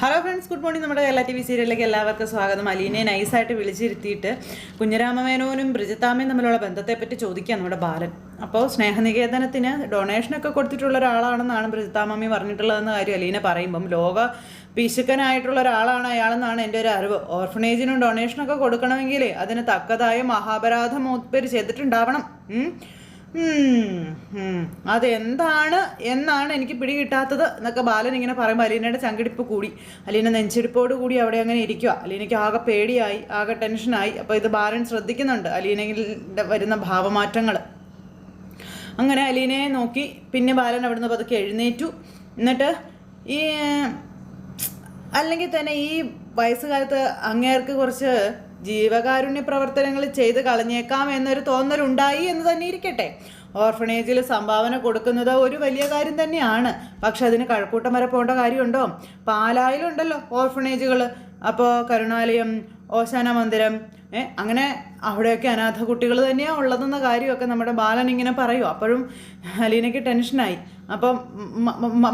Hello friends good morning. നമ്മുടെ Kerala T V സീരിയലിലേക്ക് എല്ലാവർക്കും സ്വാഗതം. അലീനെ നൈസായിട്ട് വിളിച്ചിരുത്തിയിട്ട് കുഞ്ഞരാമമേനോനും ബ്രിജിത്താമയും തമ്മിലുള്ള ബന്ധത്തെപ്പറ്റി ചോദിക്കുക നമ്മുടെ ബാലൻ. അപ്പോൾ സ്നേഹനികേതനത്തിന് ഡൊണേഷനൊക്കെ കൊടുത്തിട്ടുള്ള ഒരാളാണെന്നാണ് ബ്രിജിത്താമമ്മി പറഞ്ഞിട്ടുള്ളതെന്ന കാര്യം അലീന പറയുമ്പം ലോക പിശുക്കനായിട്ടുള്ള ഒരാളാണ് അയാളെന്നാണ് എന്റെ ഒരു അറിവ്. ഓർഫനേജിനും ഡൊണേഷനൊക്കെ കൊടുക്കണമെങ്കിൽ അതിന് തക്കതായ മഹാപരാധം മൂപ്പര് ചെയ്തിട്ടുണ്ടാവണം. അതെന്താണ് എന്നാണ് എനിക്ക് പിടികിട്ടാത്തത് എന്നൊക്കെ ബാലൻ ഇങ്ങനെ പറയുമ്പോൾ അലീനയുടെ ചങ്കിടിപ്പ് കൂടി. അലീന നെഞ്ചിടിപ്പോട് കൂടി അവിടെ അങ്ങനെ ഇരിക്കുക അലീനയ്ക്ക് ആകെ പേടിയായി ആകെ ടെൻഷനായി. അപ്പോൾ ഇത് ബാലൻ ശ്രദ്ധിക്കുന്നുണ്ട് അലീനയിൽ വരുന്ന ഭാവമാറ്റങ്ങൾ അങ്ങനെ അലീനയെ നോക്കി പിന്നെ ബാലൻ അവിടുന്ന് പതുക്കെ എഴുന്നേറ്റു. എന്നിട്ട് ഈ അല്ലെങ്കിൽ തന്നെ ഈ വയസ്സുകാലത്ത് അങ്ങേർക്ക് കുറച്ച് ജീവകാരുണ്യ പ്രവർത്തനങ്ങൾ ചെയ്ത് കളഞ്ഞേക്കാം എന്നൊരു തോന്നലുണ്ടായി എന്ന് തന്നെ ഇരിക്കട്ടെ. ഓർഫണേജിൽ സംഭാവന കൊടുക്കുന്നത് ഒരു വലിയ കാര്യം തന്നെയാണ്. പക്ഷെ അതിന് കഴക്കൂട്ടം വരെ പോകേണ്ട കാര്യമുണ്ടോ? പാലായിലുണ്ടല്ലോ ഓർഫണേജുകൾ അപ്പോൾ കരുണാലയം ഓശാന മന്ദിരം അങ്ങനെ അവിടെയൊക്കെ അനാഥ കുട്ടികൾ തന്നെയാണ് ഉള്ളതെന്ന കാര്യമൊക്കെ നമ്മുടെ ബാലൻ ഇങ്ങനെ പറയും. അപ്പോഴും അലീനയ്ക്ക് ടെൻഷനായി. അപ്പം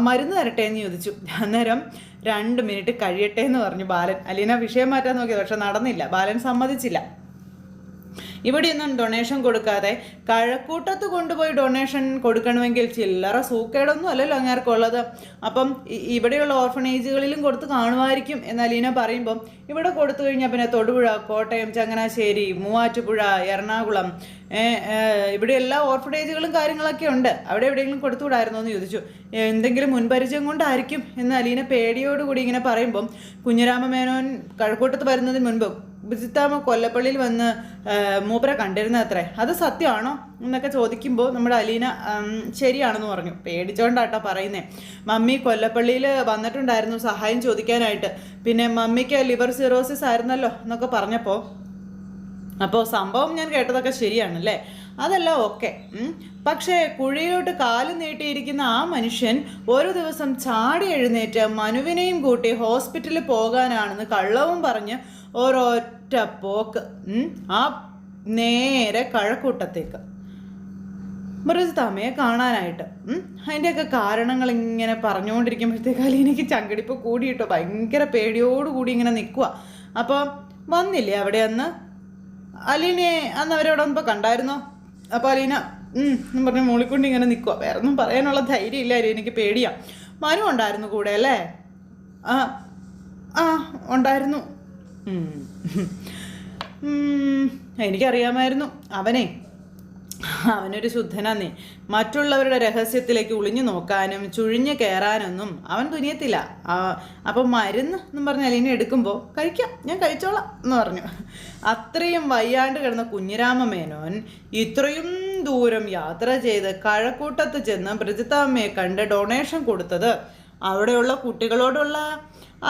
മരുന്ന് തരട്ടെ എന്ന് ചോദിച്ചു. അന്നേരം രണ്ട് മിനിറ്റ് കഴിയട്ടെ എന്ന് പറഞ്ഞു ബാലൻ. അലീന വിഷയം മാറ്റാൻ നോക്കിയത് പക്ഷെ നടന്നില്ല. ബാലൻ സമ്മതിച്ചില്ല. ഇവിടെയൊന്നും ഡൊണേഷൻ കൊടുക്കാതെ കഴക്കൂട്ടത്ത് കൊണ്ടുപോയി ഡൊണേഷൻ കൊടുക്കണമെങ്കിൽ ചില്ലറ സൂക്കേടൊന്നും അല്ലല്ലോ അങ്ങേർക്കുള്ളത്. അപ്പം ഇവിടെയുള്ള ഓർഫണേജുകളിലും കൊടുത്ത് കാണുമായിരിക്കും എന്ന് അലീന പറയുമ്പം. ഇവിടെ കൊടുത്തു കഴിഞ്ഞാൽ പിന്നെ തൊടുപുഴ കോട്ടയം ചങ്ങനാശ്ശേരി മൂവാറ്റുപുഴ എറണാകുളം ഇവിടെ എല്ലാ ഓർഫണേജുകളും കാര്യങ്ങളൊക്കെ ഉണ്ട്. അവിടെ എവിടെയെങ്കിലും കൊടുത്തുവിടായിരുന്നോ എന്ന് ചോദിച്ചു. എന്തെങ്കിലും മുൻപരിചയം കൊണ്ടായിരിക്കും എന്ന് അലീന പേടിയോടുകൂടി ഇങ്ങനെ പറയുമ്പം കുഞ്ഞിരാമ മേനോൻ കഴക്കൂട്ടത്ത് വരുന്നതിന് മുൻപ് ബിജിത്താമ്മ കൊല്ലപ്പള്ളിയിൽ വന്ന് മൂപ്പര കണ്ടിരുന്നത് അത്രേ അത് സത്യമാണോ? എന്നൊക്കെ ചോദിക്കുമ്പോൾ നമ്മുടെ അലീന ശരിയാണെന്ന് പറഞ്ഞു. പേടിച്ചോണ്ടാട്ടോ പറയുന്നേ. മമ്മി കൊല്ലപ്പള്ളിയിൽ വന്നിട്ടുണ്ടായിരുന്നു സഹായം ചോദിക്കാനായിട്ട്. പിന്നെ മമ്മിക്ക് ലിവർ സിറോസിസ് ആയിരുന്നല്ലോ എന്നൊക്കെ പറഞ്ഞപ്പോൾ അപ്പോൾ സംഭവം ഞാൻ കേട്ടതൊക്കെ ശരിയാണല്ലേ? അതല്ല ഓക്കെ. പക്ഷേ കുഴിയിലോട്ട് കാൽ നീട്ടിയിരിക്കുന്ന ആ മനുഷ്യൻ ഒരു ദിവസം ചാടി എഴുന്നേറ്റ് മനുവിനെയും കൂട്ടി ഹോസ്പിറ്റലിൽ പോകാനാണെന്ന് കള്ളവും പറഞ്ഞ് ഒരൊറ്റ പോക്ക്. ആ നേരെ കഴക്കൂട്ടത്തേക്ക്. മൃദുതാമയെ കാണാനായിട്ട്. അതിന്റെയൊക്കെ കാരണങ്ങൾ ഇങ്ങനെ പറഞ്ഞുകൊണ്ടിരിക്കുമ്പോഴത്തേക്ക് എനിക്ക് ചങ്കടിപ്പ് കൂടിയിട്ടോ? ഭയങ്കര പേടിയോടുകൂടി ഇങ്ങനെ നിൽക്കുക അപ്പോൾ വന്നില്ലേ അവിടെ അന്ന്? അലീനെ അന്ന് അവരവിടെ വന്നപ്പോൾ കണ്ടായിരുന്നോ? അപ്പോൾ അലീന ഉം പറഞ്ഞ മൂളിക്കൊണ്ട് ഇങ്ങനെ നിൽക്കുക വേറെ ഒന്നും പറയാനുള്ള ധൈര്യം ഇല്ല എനിക്ക് പേടിയാണ് മനു ഉണ്ടായിരുന്നു കൂടെ അല്ലേ? ആ ആ ഉണ്ടായിരുന്നു. എനിക്കറിയാമായിരുന്നു. അവനെ. അവനൊരു ശുദ്ധനാന്നേ. മറ്റുള്ളവരുടെ രഹസ്യത്തിലേക്ക് ഒളിഞ്ഞു നോക്കാനും ചുഴിഞ്ഞു കയറാനൊന്നും അവൻ തുനിയത്തില്ല. അപ്പൊ മരുന്ന് എന്നും പറഞ്ഞ് അലീന എടുക്കുമ്പോൾ കഴിക്കാം ഞാൻ കഴിച്ചോളാം എന്ന് പറഞ്ഞു. അത്രയും വയ്യാണ്ട് കിടന്ന കുഞ്ഞിരാമ മേനോൻ ഇത്രയും ദൂരം യാത്ര ചെയ്ത് കഴക്കൂട്ടത്ത് ചെന്ന് ബ്രജിത്താമ്മയെ കണ്ട് ഡൊണേഷൻ കൊടുത്തത് അവിടെയുള്ള കുട്ടികളോടുള്ള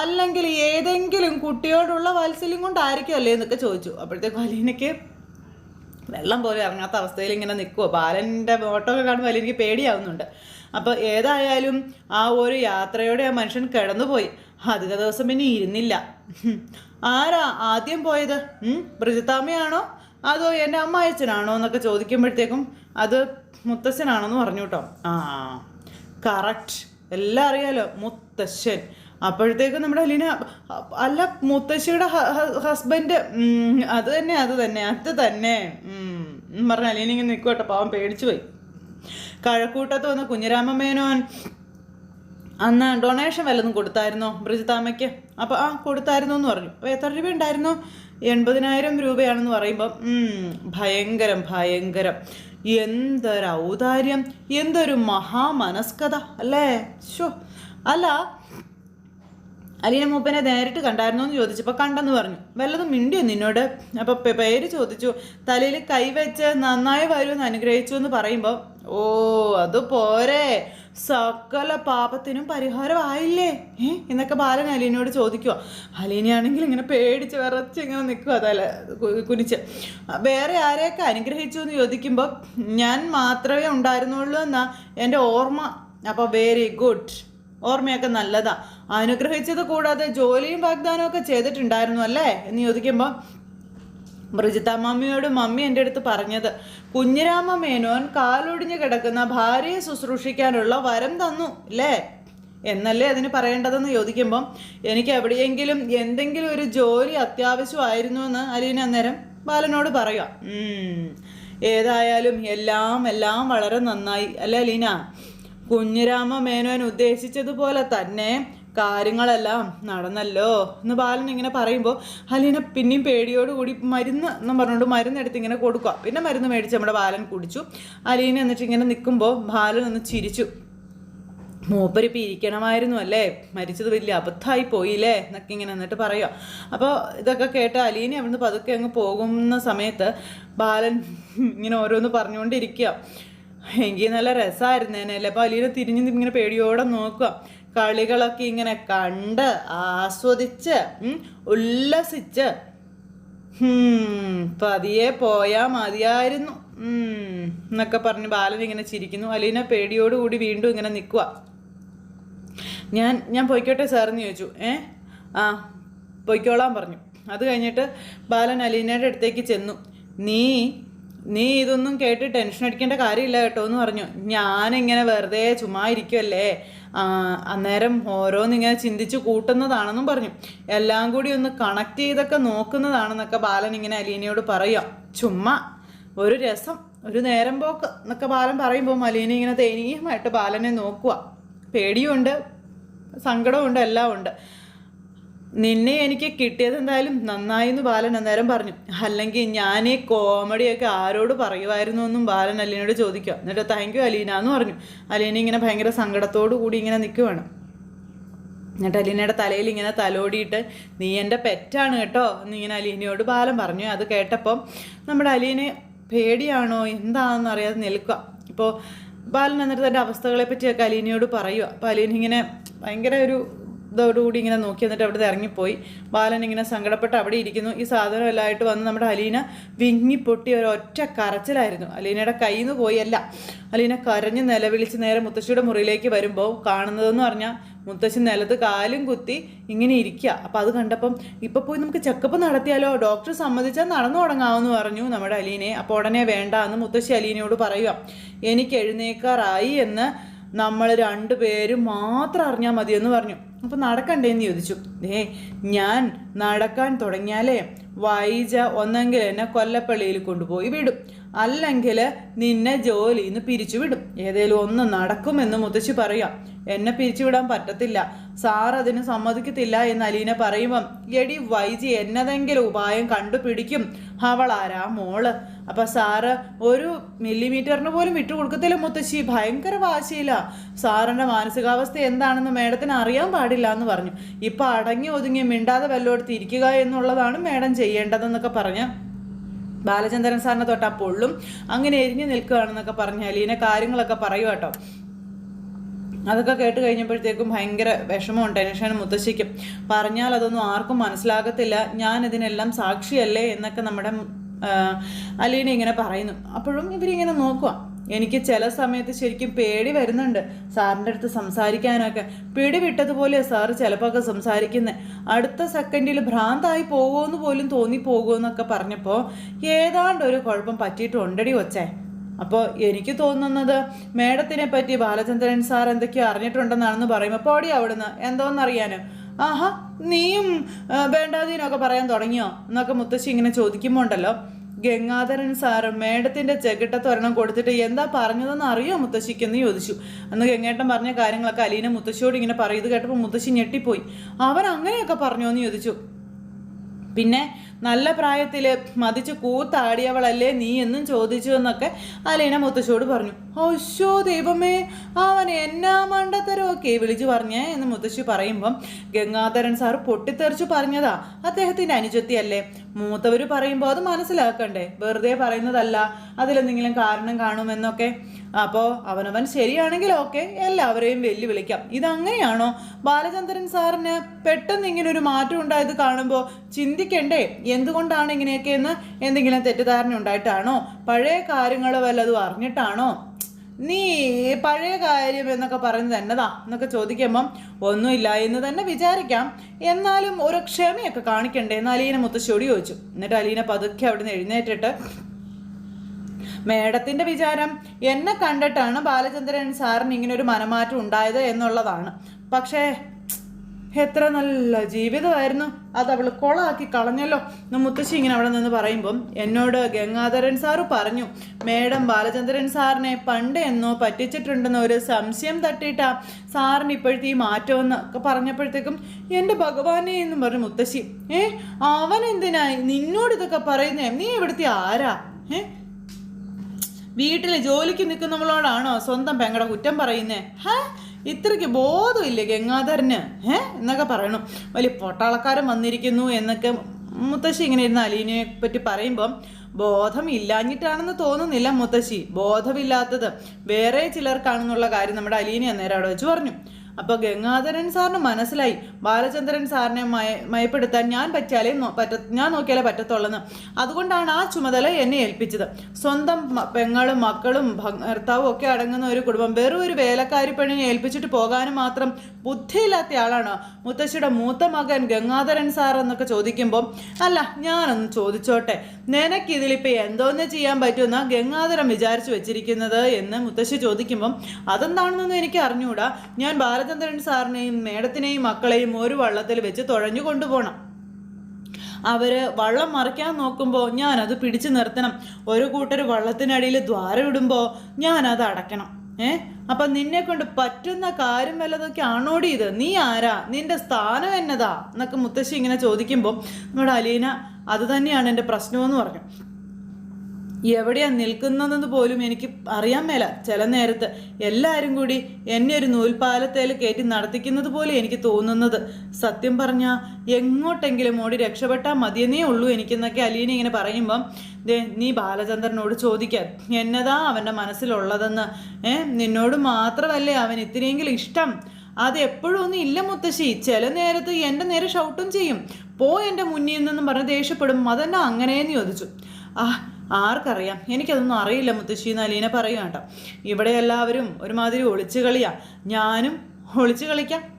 അല്ലെങ്കിൽ ഏതെങ്കിലും കുട്ടിയോടുള്ള വാത്സല്യം കൊണ്ടായിരിക്കും അല്ലേ എന്നൊക്കെ ചോദിച്ചു. അപ്പോഴത്തേക്ക് അലീനയ്ക്ക് വെള്ളം പോലും ഇറങ്ങാത്ത അവസ്ഥയിൽ ഇങ്ങനെ നിൽക്കുമോ ബാലന്റെ ഓട്ടോ ഒക്കെ കാണുമ്പോൾ എനിക്ക് പേടിയാവുന്നുണ്ട്. അപ്പോൾ ഏതായാലും ആ ഒരു യാത്രയോടെ ആ മനുഷ്യൻ കിടന്നുപോയി. അധിക ദിവസം പിന്നെ ഇരുന്നില്ല. ആരാ ആദ്യം പോയത്? ബ്രിജിത്താമ്മയാണോ അതോ എന്റെ അമ്മായച്ചനാണോ എന്നൊക്കെ ചോദിക്കുമ്പോഴത്തേക്കും അത് മുത്തശ്ശനാണെന്ന് പറഞ്ഞു കേട്ടോ. ആ കറക്റ്റ് എല്ലാം അറിയാലോ മുത്തശ്ശൻ. അപ്പോഴത്തേക്കും നമ്മുടെ ഹലീന അല്ല മുത്തശ്ശിയുടെ ഹസ്ബൻഡ് അത് തന്നെ അത് തന്നെ അത് തന്നെ പറഞ്ഞ അലീന ഇങ്ങനെ നിൽക്കട്ടെ പാവം പേടിച്ചു പോയി. കഴക്കൂട്ടത്ത് വന്ന കുഞ്ഞിരാമ മേനോൻ അന്ന് ഡൊണേഷൻ വല്ലതും കൊടുത്തായിരുന്നോ ബ്രിജിതാമയ്ക്ക് അപ്പോൾ ആ കൊടുത്തായിരുന്നു എന്ന് പറഞ്ഞു. അപ്പോൾ എത്ര രൂപ ഉണ്ടായിരുന്നു? എൺപതിനായിരം രൂപയാണെന്ന് പറയുമ്പോൾ ഭയങ്കരം ഭയങ്കരം. എന്തൊരു ഔദാര്യം എന്തൊരു മഹാമനസ്കത അല്ലേ? ശോ അല്ല അലീന മൂപ്പനെ നേരിട്ട് കണ്ടായിരുന്നോ എന്ന് ചോദിച്ചപ്പോൾ കണ്ടെന്ന് പറഞ്ഞു. വല്ലതും മിണ്ടിയോ നിന്നോട്? അപ്പോൾ പേര് ചോദിച്ചു. തലയിൽ കൈവച്ച് നന്നായി വരുമെന്ന് അനുഗ്രഹിച്ചു എന്ന് പറയുമ്പോൾ ഓ അത് പോരെ. സകല പാപത്തിനും പരിഹാരമായില്ലേ? ഏ? എന്നൊക്കെ ബാലൻ അലീനയോട് ചോദിക്കുക അലീനയാണെങ്കിൽ ഇങ്ങനെ പേടിച്ച് വിറച്ച് ഇങ്ങനെ നിൽക്കുക തല കുനിച്ച്. വേറെ ആരെയൊക്കെ അനുഗ്രഹിച്ചു എന്ന് ചോദിക്കുമ്പോൾ ഞാൻ മാത്രമേ ഉണ്ടായിരുന്നുള്ളൂ എന്നാ എന്റെ ഓർമ്മ. അപ്പോൾ വെരി ഗുഡ് ഓർമ്മയൊക്കെ നല്ലതാ. അനുഗ്രഹിച്ചത് കൂടാതെ ജോലിയും വാഗ്ദാനവും ഒക്കെ ചെയ്തിട്ടുണ്ടായിരുന്നു അല്ലേ? എന്ന് ചോദിക്കുമ്പോൾ മൃജിത മമ്മിയോട് മമ്മി എന്റെ അടുത്ത് പറഞ്ഞത് കുഞ്ഞിരാമ മേനോൻ കാലൊടിഞ്ഞ് കിടക്കുന്ന ഭാര്യയെ ശുശ്രൂഷിക്കാനുള്ള വരം തന്നു അല്ലേ എന്നല്ലേ അതിന് പറയേണ്ടതെന്ന് ചോദിക്കുമ്പം എനിക്ക് എവിടെയെങ്കിലും എന്തെങ്കിലും ഒരു ജോലി അത്യാവശ്യമായിരുന്നു എന്ന് അലീന അന്നേരം ബാലനോട് പറയുക ഉം. ഏതായാലും എല്ലാം എല്ലാം വളരെ നന്നായി. അല്ലേ അലീന? കുഞ്ഞിരാമ മേനോൻ ഉദ്ദേശിച്ചതുപോലെ തന്നെ കാര്യങ്ങളെല്ലാം നടന്നല്ലോ എന്ന് ബാലൻ ഇങ്ങനെ പറയുമ്പോൾ അലീന പിന്നെയും പേടിയോടുകൂടി മരുന്ന് എന്ന് പറഞ്ഞുകൊണ്ട് മരുന്നെടുത്ത് ഇങ്ങനെ കൊടുക്കുക. പിന്നെ മരുന്ന് മേടിച്ച് നമ്മുടെ ബാലൻ കുടിച്ചു. അലീന എന്നിട്ട് ഇങ്ങനെ നിൽക്കുമ്പോൾ ബാലൻ ഒന്ന് ചിരിച്ചു. മൂപ്പരിപ്പം ഇരിക്കണമായിരുന്നു അല്ലേ? മരിച്ചത് വലിയ അബദ്ധമായി പോയില്ലേ? എന്നൊക്കെ ഇങ്ങനെ എന്നിട്ട് പറയുക. അപ്പോൾ ഇതൊക്കെ കേട്ട് അലീന അവിടുന്ന് പതുക്കെ അങ്ങ് പോകുന്ന സമയത്ത് ബാലൻ ഇങ്ങനെ ഓരോന്ന് പറഞ്ഞുകൊണ്ടിരിക്കുക. എങ്കിൽ നല്ല രസമായിരുന്നേനല്ലേ അപ്പോൾ അലീന തിരിഞ്ഞ് ഇങ്ങനെ പേടിയോടെ നോക്കുക കളികളൊക്കെ ഇങ്ങനെ കണ്ട് ആസ്വദിച്ച് ഉല്ലസിച്ച് പതിയെ പോയാൽ മതിയായിരുന്നു. എന്നൊക്കെ പറഞ്ഞ് ബാലൻ ഇങ്ങനെ ചിരിക്കുന്നു. അലീന പേടിയോടുകൂടി വീണ്ടും ഇങ്ങനെ നിൽക്കുക ഞാൻ ഞാൻ പൊയ്ക്കോട്ടെ സാറെന്ന് ചോദിച്ചു. ഏ? ആ പൊയ്ക്കോളാൻ പറഞ്ഞു. അത് കഴിഞ്ഞിട്ട് ബാലൻ അലീനയുടെ അടുത്തേക്ക് ചെന്നു. നീ നീ ഇതൊന്നും കേട്ട് ടെൻഷൻ അടിക്കേണ്ട കാര്യമില്ല കേട്ടോ എന്ന് പറഞ്ഞു. ഞാനിങ്ങനെ വെറുതെ ചുമ്മാ ഇരിക്കുമല്ലേ അന്നേരം ഓരോന്നിങ്ങനെ ചിന്തിച്ച് കൂട്ടുന്നതാണെന്നും പറഞ്ഞു. എല്ലാം കൂടി ഒന്ന് കണക്ട് ചെയ്തൊക്കെ നോക്കുന്നതാണെന്നൊക്കെ ബാലൻ ഇങ്ങനെ അലീനയോട് പറയുക ചുമ്മാ ഒരു രസം ഒരു നേരം പോക്ക് എന്നൊക്കെ ബാലൻ പറയുമ്പോൾ അലീന ഇങ്ങനെ ദയനീയമായിട്ട് ബാലനെ നോക്കുക പേടിയുണ്ട് സങ്കടമുണ്ട് എല്ലാം ഉണ്ട് നിന്നെ എനിക്ക് കിട്ടിയത് എന്തായാലും നന്നായി എന്ന് ബാലൻ അന്നേരം പറഞ്ഞു. അല്ലെങ്കിൽ ഞാൻ ഈ കോമഡിയൊക്കെ ആരോട് പറയുമായിരുന്നു എന്നും ബാലൻ അലീനയോട് ചോദിക്കുക. എന്നിട്ട് താങ്ക് യു അലീന എന്ന് പറഞ്ഞു. അലീന ഇങ്ങനെ ഭയങ്കര സങ്കടത്തോടു കൂടി ഇങ്ങനെ നിൽക്കുവാണ് എന്നിട്ട് അലീനയുടെ തലയിൽ ഇങ്ങനെ തലോടിയിട്ട് നീ എന്റെ പെറ്റാണ് കേട്ടോ എന്നിങ്ങനെ അലീനയോട് ബാലൻ പറഞ്ഞു. അത് കേട്ടപ്പം നമ്മുടെ അലീന പേടിയാണോ? എന്താണെന്ന് അറിയാതെ നിൽക്കുക. ഇപ്പോൾ ബാലൻ എന്നിട്ട് തന്റെ അവസ്ഥകളെ പറ്റിയൊക്കെ അലീനയോട് പറയുക. അപ്പോൾ അലീന ഇങ്ങനെ ഭയങ്കര ഒരു ഇതോടുകൂടി ഇങ്ങനെ നോക്കി എന്നിട്ട് അവിടെ ഇറങ്ങിപ്പോയി. ബാലൻ ഇങ്ങനെ സങ്കടപ്പെട്ട് അവിടെ ഇരിക്കുന്നു. ഈ സാധനം എല്ലായിട്ട് വന്ന് നമ്മുടെ അലീന വിങ്ങി പൊട്ടി ഒരു ഒറ്റ കരച്ചിലായിരുന്നു. അലീനയുടെ കയ്യിൽ നിന്ന് പോയല്ല. അലീന കരഞ്ഞ് നിലവിളിച്ച് നേരെ മുത്തശ്ശിയുടെ മുറിയിലേക്ക് വരുമ്പോൾ കാണുന്നതെന്ന് പറഞ്ഞാൽ മുത്തശ്ശി നിലത്ത് കാലും കുത്തി ഇങ്ങനെ ഇരിക്കുക അപ്പം അത് കണ്ടപ്പം ഇപ്പം പോയി നമുക്ക് ചെക്കപ്പ് നടത്തിയാലോ? ഡോക്ടർ സമ്മതിച്ചാൽ നടന്നു തുടങ്ങാമെന്ന് പറഞ്ഞു നമ്മുടെ അലീനെ അപ്പോൾ ഉടനെ വേണ്ട എന്ന് മുത്തശ്ശി അലീനയോട് പറയുക. എനിക്ക് എഴുന്നേക്കാറായി എന്ന് നമ്മൾ രണ്ടുപേരും മാത്രം അറിഞ്ഞാൽ മതിയെന്ന് പറഞ്ഞു. അപ്പം നടക്കണ്ടേന്ന് ചോദിച്ചു. ദേ ഞാൻ നടക്കാൻ തുടങ്ങിയാലേ വൈജ ഒന്നെങ്കിൽ എന്നെ കൊല്ലപ്പള്ളിയിൽ കൊണ്ടുപോയി വിടും. അല്ലെങ്കിൽ നിന്നെ ജോലിയിൽ നിന്ന് പിരിച്ചു വിടും. ഏതേലും ഒന്ന് നടക്കുമെന്ന് മുത്തശ്ശി പറയാം. എന്നെ പിരിച്ചുവിടാൻ പറ്റത്തില്ല. സാർ അതിന് സമ്മതിക്കത്തില്ല എന്ന് അലീന പറയുമ്പം എടി വൈജി എന്നതെങ്കിലും ഉപായം കണ്ടുപിടിക്കും. അവൾ ആരാ മോൾ? അപ്പൊ സാറ് ഒരു മില്ലിമീറ്ററിന് പോലും വിട്ടുകൊടുക്കത്തില്ല മുത്തശ്ശി. ഭയങ്കര വാശിയില്ല സാറിന്റെ മാനസികാവസ്ഥ എന്താണെന്ന് മേഡത്തിന് അറിയാൻ പാടില്ല എന്ന് പറഞ്ഞു. ഇപ്പൊ അടങ്ങി ഒതുങ്ങി മിണ്ടാതെ വല്ലോടത്ത് ഇരിക്കുക എന്നുള്ളതാണ് മേഡം ചെയ്യേണ്ടതെന്നൊക്കെ പറഞ്ഞ് ബാലചന്ദ്രൻ സാറിനെ തൊട്ട് ആ പൊള്ളും. അങ്ങനെ എരിഞ്ഞു നിൽക്കുകയാണെന്നൊക്കെ പറഞ്ഞ് അലീന കാര്യങ്ങളൊക്കെ പറയുക കേട്ടോ. അതൊക്കെ കേട്ട് കഴിഞ്ഞപ്പോഴത്തേക്കും ഭയങ്കര വിഷമവും ടെൻഷനും മുത്തശ്ശിക്കും. പറഞ്ഞാൽ അതൊന്നും ആർക്കും മനസ്സിലാകത്തില്ല. ഞാൻ ഇതിനെല്ലാം സാക്ഷിയല്ലേ എന്നൊക്കെ നമ്മുടെ അലീന ഇങ്ങനെ പറയുന്നു. അപ്പോഴും ഇവരിങ്ങനെ നോക്കുക എനിക്ക് ചില സമയത്ത് ശരിക്കും പേടി വരുന്നുണ്ട് സാറിന്റെ അടുത്ത് സംസാരിക്കാനൊക്കെ. പിടി വിട്ടതുപോലെ സാറ് ചിലപ്പോൾ ഒക്കെ സംസാരിക്കുന്നത് അടുത്ത സെക്കൻഡിൽ ഭ്രാന്തായി പോകുമെന്ന് പോലും തോന്നി പോകുമെന്നൊക്കെ പറഞ്ഞപ്പോൾ ഏതാണ്ട് ഒരു കുഴപ്പം പറ്റിയിട്ടുണ്ടടി വച്ചേ അപ്പോൾ എനിക്ക് തോന്നുന്നത് മേഡത്തിനെ പറ്റി ബാലചന്ദ്രൻ സാർ എന്തൊക്കെയോ അറിഞ്ഞിട്ടുണ്ടെന്നാണെന്ന് പറയുമ്പോൾ പോടി അവിടുന്ന് എന്തോന്നറിയാനോ? ആഹാ നീയും വേണ്ടാതീനൊക്കെ പറയാൻ തുടങ്ങിയോ? എന്നൊക്കെ മുത്തശ്ശി ഇങ്ങനെ ചോദിക്കുമ്പോൾ ഉണ്ടല്ലോ ഗംഗാധരൻ സാറ് മേഡത്തിന്റെ ചെകിട്ട തൊരണം കൊടുത്തിട്ട് എന്താ പറഞ്ഞതെന്ന് അറിയോ മുത്തശ്ശിക്കെന്ന് ചോദിച്ചു. അന്ന് ഗംഗേട്ടൻ പറഞ്ഞ കാര്യങ്ങളൊക്കെ അലീന മുത്തശ്ശിയോട് ഇങ്ങനെ പറയും. ഇത് കേട്ടപ്പോൾ മുത്തശ്ശി ഞെട്ടിപ്പോയി. അവൻ അങ്ങനെയൊക്കെ പറഞ്ഞോ എന്ന് ചോദിച്ചു. പിന്നെ നല്ല പ്രായത്തിൽ മതിച്ച് കൂത്താടിയവളല്ലേ നീ എന്നും ചോദിച്ചു എന്നൊക്കെ അലീന മുത്തശ്ശിയോട് പറഞ്ഞു. ഓശോ ദൈവമേ അവൻ എന്നാ മണ്ടത്തരമൊക്കെ വിളിച്ചു പറഞ്ഞേ എന്ന് മുത്തശ്ശി പറയുമ്പം ഗംഗാധരൻ സാർ പൊട്ടിത്തെറിച്ചു പറഞ്ഞതാ. അദ്ദേഹത്തിന്റെ അനുജത്തിയല്ലേ. മൂത്തവർ പറയുമ്പോൾ അത് മനസ്സിലാക്കണ്ടേ. വെറുതെ പറയുന്നതല്ല. അതിലെന്തെങ്കിലും കാരണം കാണുമെന്നൊക്കെ. അപ്പോൾ അവനവൻ ശരിയാണെങ്കിൽ ഓക്കെ എല്ലാവരെയും വെല്ലുവിളിക്കാം. ഇതങ്ങനെയാണോ? ബാലചന്ദ്രൻ സാറിന് പെട്ടെന്ന് ഇങ്ങനെ ഒരു മാറ്റം ഉണ്ടായത് കാണുമ്പോൾ ചിന്തിക്കണ്ടേ? എന്തുകൊണ്ടാണ് ഇങ്ങനെയൊക്കെ എന്ന് എന്തെങ്കിലും തെറ്റിദ്ധാരണ ഉണ്ടായിട്ടാണോ? പഴയ കാര്യങ്ങൾ വല്ലതും അറിഞ്ഞിട്ടാണോ? നീ പഴയ കാര്യം എന്നൊക്കെ പറയുന്നത് എന്നതാ? എന്നൊക്കെ ചോദിക്കുമ്പം ഒന്നുമില്ല എന്ന് തന്നെ വിചാരിക്കാം. എന്നാലും ഒരു ക്ഷമയൊക്കെ കാണിക്കണ്ടേ? എന്ന് അലീന മുത്തശ്ശിയോട് ചോദിച്ചു. എന്നിട്ട് അലീന പതുക്കെ അവിടുന്ന് എഴുന്നേറ്റിട്ട് മേഡത്തിന്റെ വിചാരം എന്നെ കണ്ടിട്ടാണ് ബാലചന്ദ്രൻ സാറിന് ഇങ്ങനെ ഒരു മനമാറ്റം ഉണ്ടായത് എന്നുള്ളതാണ്. പക്ഷേ എത്ര നല്ല ജീവിതമായിരുന്നു. അത് അവൾ കൊളാക്കി കളഞ്ഞല്ലോ. എന്ന് മുത്തശ്ശി ഇങ്ങനെ അവിടെ നിന്ന് പറയുമ്പം എന്നോട് ഗംഗാധരൻ സാറ് പറഞ്ഞു മേഡം ബാലചന്ദ്രൻ സാറിനെ പണ്ട് എന്നോ പറ്റിച്ചിട്ടുണ്ടെന്ന് ഒരു സംശയം തട്ടിയിട്ടാ സാറിന് ഇപ്പോഴത്തെ ഈ മാറ്റമെന്ന് ഒക്കെ പറഞ്ഞപ്പോഴത്തേക്കും എന്റെ ഭഗവാനെ എന്നും പറഞ്ഞു മുത്തശ്ശി. ഏ അവൻ എന്തിനായി നിന്നോട് ഇതൊക്കെ പറയുന്നേ? നീ ഇവിടുത്തെ ആരാ? ഏ വീട്ടിൽ ജോലിക്ക് നിൽക്കുന്നവളോടാണോ സ്വന്തം പെങ്ങടെ കുറ്റം പറയുന്നേ? ഹേ ഇത്രയ്ക്ക് ബോധമില്ലേ ഗംഗാധരന്? ഏ എന്നൊക്കെ പറയണു. വലിയ പൊട്ടാളക്കാരൻ വന്നിരിക്കുന്നു എന്നൊക്കെ മുത്തശ്ശി ഇങ്ങനെ ഇരുന്ന അലീനയെ പറ്റി പറയുമ്പം ബോധം ഇല്ലാഞ്ഞിട്ടാണെന്ന് തോന്നുന്നില്ല മുത്തശ്ശി. ബോധമില്ലാത്തത് വേറെ ചിലർക്കാണെന്നുള്ള കാര്യം നമ്മുടെ അലീനി അന്നേരം അവിടെ വെച്ച് പറഞ്ഞു. അപ്പോൾ ഗംഗാധരൻ സാറിന് മനസ്സിലായി. ബാലചന്ദ്രൻ സാറിനെ മയ മയപ്പെടുത്താൻ ഞാൻ പറ്റിയാലേ പറ്റ ഞാൻ നോക്കിയാലേ പറ്റത്തുള്ളെന്ന്. അതുകൊണ്ടാണ് ആ ചുമതല എന്നെ ഏൽപ്പിച്ചത്. സ്വന്തം പെങ്ങളും മക്കളും ഭർത്താവും ഒക്കെ അടങ്ങുന്ന ഒരു കുടുംബം വെറും ഒരു വേലക്കാരി പെണ്ണിനെ ഏൽപ്പിച്ചിട്ട് പോകാനും മാത്രം ബുദ്ധിയില്ലാത്ത ആളാണ്. മുത്തശ്ശിയുടെ മൂത്ത മകൻ ഗംഗാധരൻ സാർ എന്നൊക്കെ ചോദിക്കുമ്പോൾ അല്ല ഞാനൊന്ന് ചോദിച്ചോട്ടെ. നിനക്ക് ഇതിലിപ്പോൾ എന്തോന്ന് ചെയ്യാൻ പറ്റുമെന്ന് ഗംഗാധരൻ വിചാരിച്ചു വെച്ചിരിക്കുന്നത്? എന്ന് മുത്തശ്ശി ചോദിക്കുമ്പം അതെന്താണെന്നൊന്നും എനിക്ക് അറിഞ്ഞുകൂടാ ഞാൻ ബാലചന്ദ്രൻ സാറിനെയും മേഡത്തിനെയും മക്കളെയും ഒരു വള്ളത്തിൽ വെച്ച് തുഴഞ്ഞു കൊണ്ടുപോകണം. അവർ വള്ളം മറിക്കാൻ നോക്കുമ്പോൾ അത് പിടിച്ചു നിർത്തണം. ഒരു കൂട്ടർ വള്ളത്തിനടിയിൽ ദ്വാരം ഇടുമ്പോൾ ഞാനത് അടയ്ക്കണം. ഏ? അപ്പം നിന്നെ കൊണ്ട് പറ്റുന്ന കാര്യം വല്ലതൊക്കെ ആണോടി ഇത്? നീ ആരാ? നിന്റെ സ്ഥാനം എന്നതാ? എന്നൊക്കെ മുത്തശ്ശി ഇങ്ങനെ ചോദിക്കുമ്പോൾ നമ്മുടെ അലീന അത് തന്നെയാണ് എന്റെ പ്രശ്നമെന്ന് പറഞ്ഞു. എവിടെയാ നിൽക്കുന്നതെന്ന് പോലും എനിക്ക് അറിയാൻ മേല. ചില നേരത്ത് എല്ലാവരും കൂടി എന്നെ ഒരു നൂൽപാലത്തേൽ കയറ്റി നടത്തിക്കുന്നത് പോലെ എനിക്ക് തോന്നുന്നത്. സത്യം പറഞ്ഞാൽ എങ്ങോട്ടെങ്കിലും ഓടി രക്ഷപ്പെട്ടാൽ മതിയെന്നേ ഉള്ളൂ എനിക്കെന്നൊക്കെ അലീന ഇങ്ങനെ പറയുമ്പം ദേ നീ ബാലചന്ദ്രനോട് ചോദിക്കാൻ എന്നതാ അവന്റെ മനസ്സിലുള്ളതെന്ന്. ഏ നിന്നോട് മാത്രമല്ലേ അവൻ ഇത്തിരിയെങ്കിലും ഇഷ്ടം? അത് എപ്പോഴും ഒന്നും ഇല്ല മുത്തശ്ശി. ചില നേരത്ത് എന്റെ നേരെ ഷൗട്ടും ചെയ്യും. പോ എന്റെ മുന്നിൽ നിന്നും പറഞ്ഞ് ദേഷ്യപ്പെടും. അതെന്നാ അങ്ങനെയെന്ന് ചോദിച്ചു. ആ ആർക്കറിയാം? എനിക്കതൊന്നും അറിയില്ല മുത്തശ്ശി എന്ന് അലീന പറയുക കേട്ടോ. ഇവിടെ എല്ലാവരും ഒരുമാതിരി ഒളിച്ചു കളിയാ. ഞാനും ഒളിച്ചു കളിക്കാം.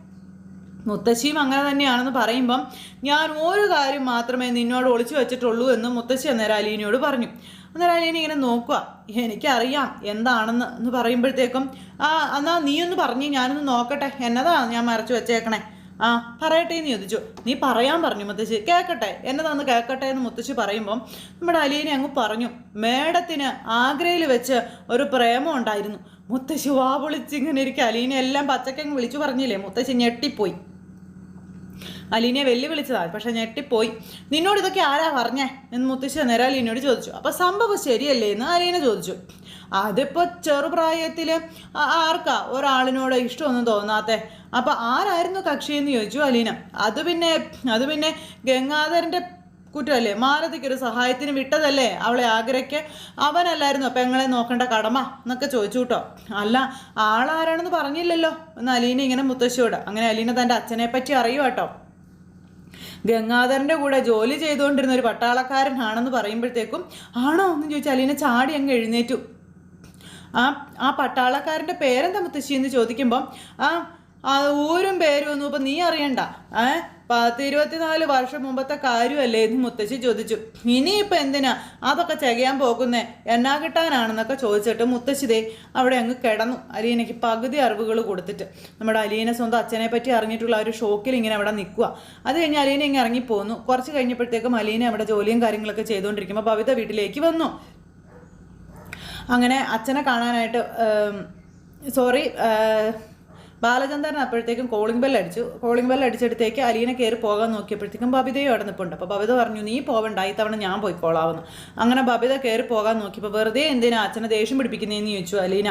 മുത്തശ്ശിയും അങ്ങനെ തന്നെയാണെന്ന് പറയുമ്പം ഞാൻ ഒരു കാര്യം മാത്രമേ നിന്നോട് ഒളിച്ചു വെച്ചിട്ടുള്ളൂ എന്ന് മുത്തശ്ശി അന്നേരം അലീനയോട് പറഞ്ഞു. അന്നേരം അലീന ഇങ്ങനെ നോക്കുക എനിക്കറിയാം എന്താണെന്ന് എന്ന് പറയുമ്പോഴത്തേക്കും ആ എന്നാ നീയൊന്ന് പറഞ്ഞ് ഞാനൊന്ന് നോക്കട്ടെ. എന്നതാ ഞാൻ മറച്ചു വെച്ചേക്കണേ? ആ പറയട്ടെ എന്ന് ചോദിച്ചു. നീ പറയാൻ പറഞ്ഞു മുത്തശ്ശി. കേൾക്കട്ടെ എന്നതാന്ന് കേൾക്കട്ടെ എന്ന് മുത്തശ്ശി പറയുമ്പം നമ്മുടെ അലീനെ അങ്ങ് പറഞ്ഞു. മേഡത്തിന് ആഗ്രയിൽ വെച്ച് ഒരു പ്രേമം ഉണ്ടായിരുന്നു. മുത്തശ്ശി വാ വിളിച്ചിങ്ങനെ ഇരിക്കുക അലീനെ എല്ലാം പച്ചക്കങ്ങ് വിളിച്ചു പറഞ്ഞില്ലേ? മുത്തശ്ശി ഞെട്ടിപ്പോയി. അലീനെ വെല്ലുവിളിച്ചതാണ് പക്ഷെ ഞെട്ടിപ്പോയി. നിന്നോട് ഇതൊക്കെ ആരാ പറഞ്ഞേ? എന്ന് മുത്തശ്ശി നേരം അലീനയോട് ചോദിച്ചു. അപ്പൊ സംഭവം ശരിയല്ലേ? എന്ന് അലീന ചോദിച്ചു. അതിപ്പോ ചെറുപ്രായത്തിൽ ആർക്കാ ഒരാളിനോട് ഇഷ്ടമൊന്നും തോന്നാത്തെ? അപ്പൊ ആരായിരുന്നു കക്ഷി എന്ന് ചോദിച്ചു അലീന. അത് പിന്നെ അത് പിന്നെ ഗംഗാധരന്റെ കുറ്റമല്ലേ? മാലതിക്ക് ഒരു സഹായത്തിന് വിട്ടതല്ലേ അവളെ ആഗ്രയ്ക്ക് അവനല്ലായിരുന്നു പെങ്ങളെ നോക്കേണ്ട കടമ എന്നൊക്കെ ചോദിച്ചു കേട്ടോ അല്ല ആളാരാണെന്ന് പറഞ്ഞില്ലല്ലോ. എന്ന് അലീന ഇങ്ങനെ മുത്തശ്ശിയോട് അങ്ങനെ അലീന തന്റെ അച്ഛനെ പറ്റി അറിയുക കേട്ടോ ഗംഗാധരന്റെ കൂടെ ജോലി ചെയ്തുകൊണ്ടിരുന്ന ഒരു പട്ടാളക്കാരനാണെന്ന് പറയുമ്പോഴത്തേക്കും ആണോ എന്ന് ചോദിച്ചാൽ അലീന ചാടി അങ്ങ് എഴുന്നേറ്റു. ആ ആ പട്ടാളക്കാരന്റെ പേരെന്താ മുത്തശ്ശി എന്ന് ചോദിക്കുമ്പം ആ ആ ഊരും പേരും ഒന്നും ഇപ്പം നീ അറിയണ്ട. ഏ പത്ത് ഇരുപത്തിനാല് വർഷം മുമ്പത്തെ കാര്യമല്ലേ എന്ന് മുത്തശ്ശി ചോദിച്ചു. ഇനിയിപ്പോൾ എന്തിനാ അതൊക്കെ ചെയ്യാൻ പോകുന്നേ? എന്നാ കിട്ടാനാണെന്നൊക്കെ ചോദിച്ചിട്ട് മുത്തശ്ശിതേ അവിടെ അങ്ങ് കിടന്നു. അലീനയ്ക്ക് പകുതി അറിവുകൾ കൊടുത്തിട്ട്. നമ്മുടെ അലീന സ്വന്തം അച്ഛനെ പറ്റി അറിഞ്ഞിട്ടുള്ള ഒരു ഷോക്കിൽ ഇങ്ങനെ അവിടെ നിൽക്കുക. അത് കഴിഞ്ഞ് അലീന ഇങ്ങനെ ഇറങ്ങിപ്പോന്നു. കുറച്ച് കഴിഞ്ഞപ്പോഴത്തേക്കും അലീന അവിടെ ജോലിയും കാര്യങ്ങളൊക്കെ ചെയ്തുകൊണ്ടിരിക്കുമ്പോൾ ഭവിത വീട്ടിലേക്ക് വന്നു. അങ്ങനെ അച്ഛനെ കാണാനായിട്ട് സോറി ബാലചന്ദ്രൻ അപ്പോഴത്തേക്കും കോളിംഗ് ബെൽ അടിച്ചു. കോളിംഗ് ബെൽ അടിച്ചെടുത്തേക്ക് അലീന കയറി പോകാൻ നോക്കിയപ്പോഴത്തേക്കും ബബിതയും അവിടെ നിൽപ്പുണ്ട് അപ്പോൾ ബബിത പറഞ്ഞു നീ പോവണ്ട തവണ ഞാൻ പോയിക്കോളാവുന്നു അങ്ങനെ ബബിത കയറി പോകാൻ നോക്കിയപ്പോൾ വെറുതെ എന്തിനാ അച്ഛനെ ദേഷ്യം പിടിപ്പിക്കുന്നതെന്ന് ചോദിച്ചു അലീന.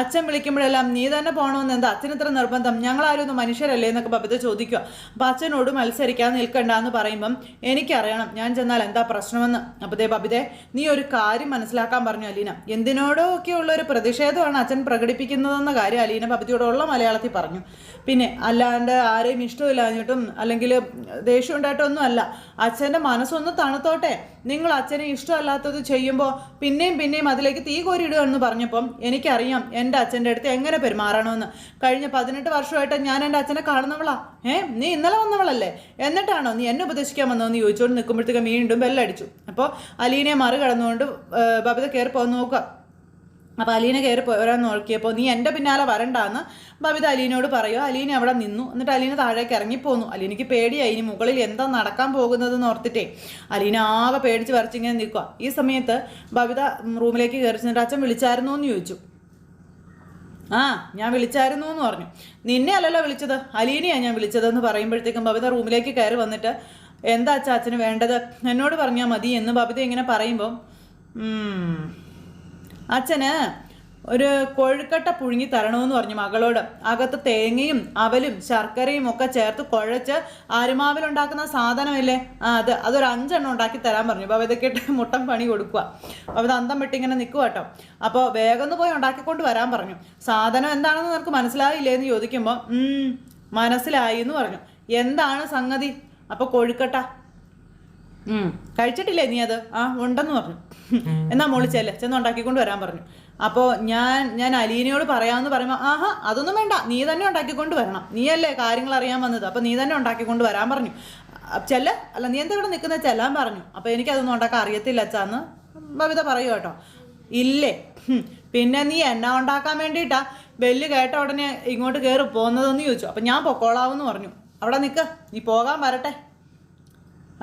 അച്ഛൻ വിളിക്കുമ്പോഴെല്ലാം നീ തന്നെ പോകണമെന്ന് എന്താ? അച്ഛൻ ഇത്ര നിർബന്ധം? ഞങ്ങളാരും ഒന്ന് മനുഷ്യരല്ലേ എന്നൊക്കെ ബബിത ചോദിക്കുക അപ്പോൾ അച്ഛനോട് മത്സരിക്കാൻ നിൽക്കണ്ട എന്ന് പറയുമ്പം എനിക്കറിയണം ഞാൻ ചെന്നാൽ എന്താ പ്രശ്നമെന്ന്? അപ്പോൾ ദേ ബബിതേ നീ ഒരു കാര്യം മനസ്സിലാക്കാൻ പറഞ്ഞു അലീന. എന്തിനോടോ ഒക്കെ ഉള്ള ഒരു പ്രതിഷേധമാണ് അച്ഛൻ പ്രകടിപ്പിക്കുന്നതെന്ന കാര്യം അലീന ബബിതയോടുള്ള മലയാളത്തിൽ പറഞ്ഞു. പിന്നെ അല്ലാണ്ട് ആരെയും ഇഷ്ടമില്ലാഞ്ഞിട്ടും അല്ലെങ്കിൽ ദേഷ്യം ഉണ്ടായിട്ടൊന്നും അല്ല അച്ഛന്റെ മനസ്സൊന്ന് തണുത്തോട്ടെ. നിങ്ങൾ അച്ഛനെ ഇഷ്ടമല്ലാത്തത് ചെയ്യുമ്പോൾ പിന്നെയും പിന്നെയും അതിലേക്ക് തീ കോരിയിടുക എന്ന് പറഞ്ഞപ്പം എനിക്കറിയാം എന്റെ അച്ഛന്റെ അടുത്ത് എങ്ങനെ പെരുമാറണമെന്ന്. കഴിഞ്ഞ പതിനെട്ട് വർഷമായിട്ട് ഞാൻ എന്റെ അച്ഛനെ കാണുന്നവളാ. ഏ നീ ഇന്നലെ വന്നവളല്ലേ? എന്നിട്ടാണോ നീ എന്നെ ഉപദേശിക്കാൻ വന്നതെന്ന് ചോദിച്ചുകൊണ്ട് നിൽക്കുമ്പോഴത്തേക്ക് വീണ്ടും ബെല്ലടിച്ചു. അപ്പോൾ അലീനെ മറികടന്നുകൊണ്ട് ബബിത കയറി പോകാൻ നോക്കുക. അപ്പോൾ അലീന കയറി പോരാൻ നോക്കിയപ്പോൾ നീ എന്റെ പിന്നാലെ വരണ്ടാന്ന് ബബിത അലീനോട് പറയുമോ അലീന അവിടെ നിന്നു. എന്നിട്ട് അലീന താഴേക്ക് ഇറങ്ങിപ്പോന്നു. അലീനയ്ക്ക് പേടിയായി ഇനി മുകളിൽ എന്താ നടക്കാൻ പോകുന്നതെന്ന് ഓർത്തിട്ടേ. അലീന ആകെ പേടിച്ച് വരച്ചിങ്ങനെ നിൽക്കുക ഈ സമയത്ത് ബബിത റൂമിലേക്ക് കയറി ചെന്നിട്ട് അച്ഛൻ വിളിച്ചായിരുന്നു എന്ന് ചോദിച്ചു. ആ ഞാൻ വിളിച്ചായിരുന്നു എന്ന് പറഞ്ഞു. നിന്നെ അല്ലല്ലോ വിളിച്ചത്. അലീനയാണ് ഞാൻ വിളിച്ചതെന്ന് പറയുമ്പോഴത്തേക്കും ബബിത റൂമിലേക്ക് കയറി വന്നിട്ട് എന്താ അച്ഛാ അച്ഛന് വേണ്ടത്? എന്നോട് പറഞ്ഞാൽ മതി എന്ന് ബബിത ഇങ്ങനെ പറയുമ്പം "ഉം, അച്ഛന് ഒരു കൊഴുക്കട്ട പുഴുങ്ങി തരണമെന്ന് പറഞ്ഞു മകളോട്. അകത്ത് തേങ്ങയും അവലും ശർക്കരയും ഒക്കെ ചേർത്ത് കുഴച്ച് അരുമാവിലുണ്ടാക്കുന്ന സാധനമല്ലേ? ആ അത് അതൊരു അഞ്ചെണ്ണം ഉണ്ടാക്കി തരാൻ പറഞ്ഞു. അപ്പോൾ ഇതൊക്കെ മുട്ടൻ പണി കൊടുക്കുക അപ്പോൾ അന്തം വിട്ട് ഇങ്ങനെ നിൽക്കുക കേട്ടോ. അപ്പോൾ വേഗം പോയി ഉണ്ടാക്കിക്കൊണ്ട് വരാൻ പറഞ്ഞു. സാധനം എന്താണെന്ന് നിനക്ക് മനസ്സിലായില്ലേ എന്ന് ചോദിക്കുമ്പോൾ "ഉം, മനസ്സിലായി എന്ന് പറഞ്ഞു. എന്താണ് സംഗതി? അപ്പോൾ കൊഴുക്കട്ട. കഴിച്ചിട്ടില്ലേ നീ അത്? ആ ഉണ്ടെന്ന് പറഞ്ഞു. എന്നാ മോളി ചെല്ല്. ചെന്ന് ഉണ്ടാക്കിക്കൊണ്ട് വരാൻ പറഞ്ഞു. അപ്പോൾ ഞാൻ ഞാൻ അലീനയോട് പറയാമെന്ന് പറയുമ്പോൾ ആഹാ അതൊന്നും വേണ്ട. നീ തന്നെ ഉണ്ടാക്കിക്കൊണ്ട് വരണം. നീയല്ലേ കാര്യങ്ങൾ അറിയാൻ വന്നത്. അപ്പോൾ നീ തന്നെ ഉണ്ടാക്കിക്കൊണ്ട് വരാൻ പറഞ്ഞു. ചെല്ല. അല്ല നീ എന്താ ഇവിടെ നിൽക്കുന്നത് ചെല്ലാൻ പറഞ്ഞു. അപ്പോൾ എനിക്കതൊന്നും ഉണ്ടാക്കാൻ അറിയത്തില്ല അച്ചാന്ന് ബബിത പറയൂ കേട്ടോ. ഇല്ലേ? പിന്നെ നീ എണ്ണ ഉണ്ടാക്കാൻ വേണ്ടിയിട്ടാ ബെല്ല് കേട്ട ഉടനെ ഇങ്ങോട്ട് കയറി പോകുന്നതെന്ന് ചോദിച്ചു. അപ്പം ഞാൻ പൊക്കോളാവെന്ന് പറഞ്ഞു. അവിടെ നിൽക്ക് നീ പോകാൻ വരട്ടെ.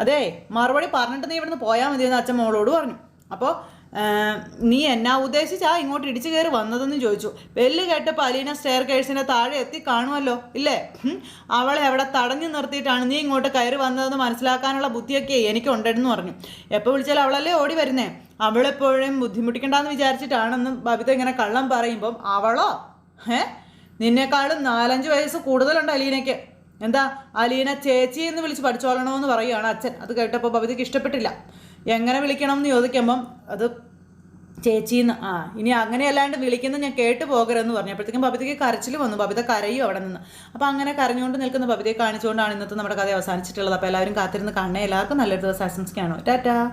അതെ മറുപടി പറഞ്ഞിട്ട് നീ ഇവിടുന്ന് പോയാൽ മതിയെന്ന് അച്ഛൻ മോളോട് പറഞ്ഞു. അപ്പോൾ നീ എന്നാ ഉദ്ദേശിച്ചാ ഇങ്ങോട്ട് ഇടിച്ചു കയറി വന്നതെന്ന് ചോദിച്ചു. ബെല്ല് കേട്ടപ്പോൾ അലീന സ്റ്റെയർ കേഴ്സിന്റെ താഴെ എത്തി കാണുമല്ലോ ഇല്ലേ? അവളെ അവിടെ തടഞ്ഞു നിർത്തിയിട്ടാണ് നീ ഇങ്ങോട്ട് കയറി വന്നതെന്ന് മനസ്സിലാക്കാനുള്ള ബുദ്ധിയൊക്കെ എനിക്കുണ്ടെന്ന് പറഞ്ഞു. എപ്പോൾ വിളിച്ചാലും അവളല്ലേ ഓടി വരുന്നേ? അവളെപ്പോഴും ബുദ്ധിമുട്ടിക്കണ്ടെന്ന് വിചാരിച്ചിട്ടാണെന്ന് ബബിത ഇങ്ങനെ കള്ളം പറയുമ്പം അവളോ? ഏ നിന്നെക്കാളും നാലഞ്ച് വയസ്സ് കൂടുതലുണ്ട് അലീനയ്ക്ക്. എന്താ അലീന ചേച്ചി എന്ന് വിളിച്ച് പഠിച്ചോളണമെന്ന് പറയുകയാണ് അച്ഛൻ. അത് കേട്ടപ്പോൾ ബബിതയ്ക്ക് ഇഷ്ടപ്പെട്ടില്ല. എങ്ങനെ വിളിക്കണം എന്ന് ചോദിക്കുമ്പം അത് ചേച്ചിന്ന്. ആ ഇനി അങ്ങനെ അല്ലാണ്ട് വിളിക്കുന്നത് ഞാൻ കേട്ട് പോകരുതെന്ന് പറഞ്ഞു. അപ്പോഴത്തേക്കും ബബിതയ്ക്ക് കരച്ചിൽ വന്നു. ബബിത കരയും അവിടെ നിന്ന്. അപ്പോൾ അങ്ങനെ കരഞ്ഞുകൊണ്ട് നിൽക്കുന്ന ബബിതയെ കാണിച്ചുകൊണ്ടാണ് ഇന്നത്തെ നമ്മുടെ കഥ അവസാനിച്ചിട്ടുള്ളത്. അപ്പോൾ എല്ലാവരും കാത്തിരുന്ന് കാണണേ. എല്ലാവർക്കും നല്ലൊരു ദിവസം ആശംസിക്കുകയാണോ. ടാറ്റാ.